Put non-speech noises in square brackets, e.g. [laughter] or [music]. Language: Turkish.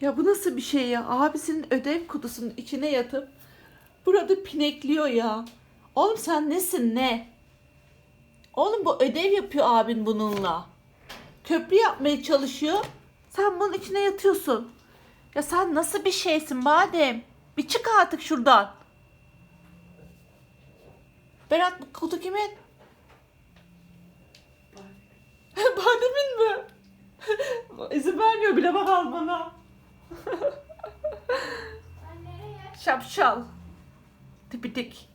Ya bu nasıl bir şey ya? Abisinin ödev kutusunun içine yatıp burada pinekliyor ya. Oğlum sen nesin ne? Oğlum bu ödev yapıyor abin bununla. Köprü yapmaya çalışıyor. Sen bunun içine yatıyorsun. Ya sen nasıl bir şeysin Badem? Bir çık artık şuradan. Berat bu kutu kimin? [laughs] Badem'in mi? [laughs] İzin vermiyor bile bak bana. Şapşal. Tipitik.